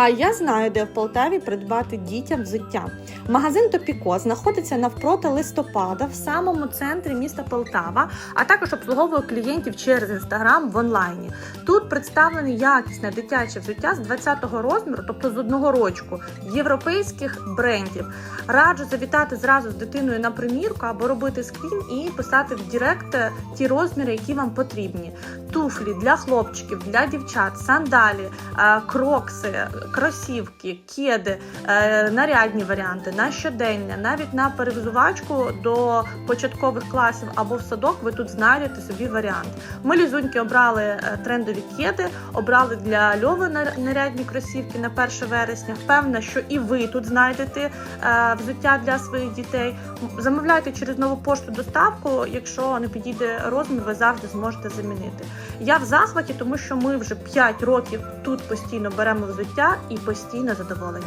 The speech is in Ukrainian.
А я знаю, де в Полтаві придбати дітям взуття. Магазин Топіко знаходиться навпроти листопада в самому центрі міста Полтава, а також обслуговує клієнтів через інстаграм в онлайні. Тут представлене якісне дитяче взуття з 20-го розміру, тобто з одного рочку, європейських брендів. Раджу завітати зразу з дитиною на примірку або робити скрін і писати в Директ ті розміри, які вам потрібні. Туфлі для хлопчиків, для дівчат, сандалі, е, крокси, кросівки, кеди, е, нарядні варіанти на щодення, навіть на перевзувачку до початкових класів або в садок ви тут знайдете собі варіант. Ми лізуньки обрали е, трендові кеди, обрали для льови нарядні кросівки на 1 вересня. Впевнена, що і ви тут знайдете взуття для своїх дітей. Замовляйте через нову пошту доставку. Якщо не підійде розмір, ви завжди зможете замінити. Я в захваті, тому що ми вже 5 років тут постійно беремо взуття і постійно задоволені.